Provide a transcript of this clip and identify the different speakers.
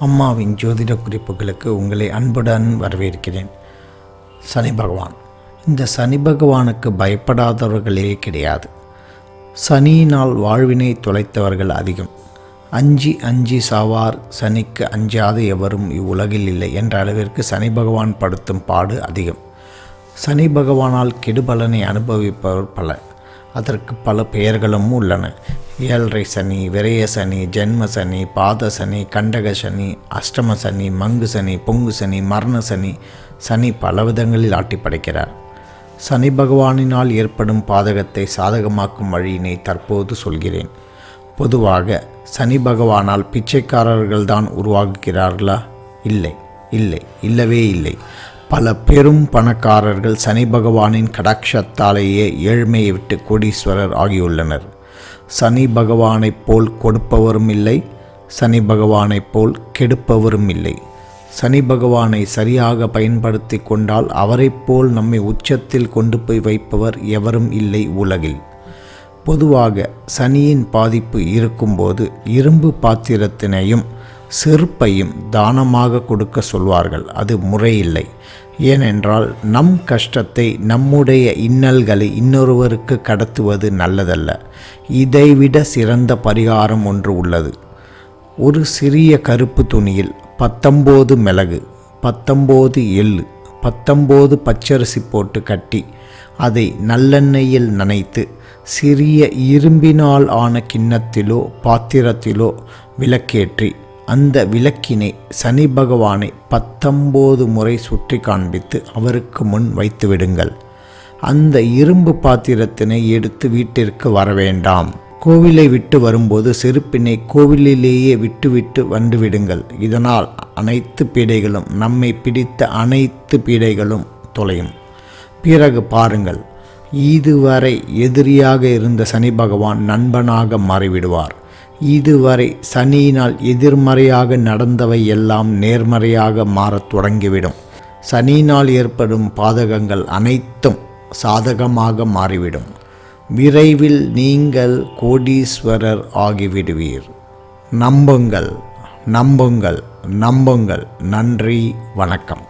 Speaker 1: அம்மாவின் ஜோதிட குறிப்புகளுக்கு உங்களை அன்புடன் வரவேற்கிறேன். சனி பகவான். இந்த சனி பகவானுக்கு பயப்படாதவர்களே கிடையாது. சனியினால் வாழ்வினை தொலைத்தவர்கள் அதிகம். அஞ்சி அஞ்சி சாவார் சனிக்கு அஞ்சாத எவரும் இவ்வுலகில் இல்லை என்ற அளவிற்கு சனி பகவான் படுத்தும் பாடு அதிகம். சனி பகவானால் கெடுபலனை அனுபவிப்பவர் பல அதற்கு பல பெயர்களும் உள்ளன. ஏழரை சனி விரய சனி ஜென்ம சனி பாத சனி கண்டக சனி அஷ்டம சனி மங்கு சனி பொங்கு சனி மரண சனி சனி பல விதங்களில் ஆட்டி படைக்கிறார். சனி பகவானினால் ஏற்படும் பாதகத்தை சாதகமாக்கும் வழியினை தற்போது சொல்கிறேன். பொதுவாக சனி பகவானால் பிச்சைக்காரர்கள்தான் உருவாகுகிறார்களா இல்லை இல்லை இல்லவே இல்லை. பல பெரும் பணக்காரர்கள் சனி பகவானின் கடாட்சத்தாலேயே ஏழ்மையை விட்டு கோடீஸ்வரர் ஆகியுள்ளனர். சனி பகவானைப் போல் கொடுப்பவரும் இல்லை சனி பகவானைப் போல் கெடுப்பவரும் இல்லை. சனி பகவானை சரியாக பயன்படுத்தி கொண்டால் அவரைப் போல் நம்மை உச்சத்தில் கொண்டு போய் வைப்பவர் எவரும் இல்லை உலகில். பொதுவாக சனியின் பாதிப்பு இருக்கும்போது இரும்பு பாத்திரத்தினையும் செருப்பையும் தானமாக கொடுக்க சொல்வார்கள். அது முறையில்லை. ஏனென்றால் நம் கஷ்டத்தை நம்முடைய இன்னல்களை இன்னொருவருக்கு கடத்துவது நல்லதல்ல. இதைவிட சிறந்த பரிகாரம் ஒன்று உள்ளது. ஒரு சிறிய கருப்பு துணியில் பத்தொம்போது மிளகு பத்தொம்போது எள்ளு பத்தொம்போது பச்சரிசி போட்டு கட்டி அதை நல்லெண்ணெயில் நனைத்து சிறிய இரும்பினால் ஆன கிண்ணத்திலோ பாத்திரத்திலோ விளக்கேற்றி அந்த விளக்கினை சனி பகவானை பத்தொம்போது முறை சுற்றி காண்பித்து அவருக்கு முன் வைத்து விடுங்கள். அந்த இரும்பு பாத்திரத்தினை எடுத்து வீட்டிற்கு வர வேண்டாம். கோவிலை விட்டு வரும்போது செருப்பினை கோவிலிலேயே விட்டுவிட்டு வந்துவிடுங்கள் இதனால் அனைத்து பீடைகளும் நம்மை பிடித்த அனைத்து பீடைகளும் தொலையும். பிறகு பாருங்கள். இதுவரை எதிரியாக இருந்த சனி பகவான் நண்பனாக மாறிவிடுவார். இதுவரை சனியினால் எதிர்மறையாக நடந்தவை எல்லாம் நேர்மறையாக மாறத் தொடங்கிவிடும். சனியினால் ஏற்படும் பாதகங்கள் அனைத்தும் சாதகமாக மாறிவிடும். விரைவில் நீங்கள் கோடீஸ்வரர் ஆகிவிடுவீர். நம்புங்கள் நம்புங்கள் நம்புங்கள். நன்றி வணக்கம்.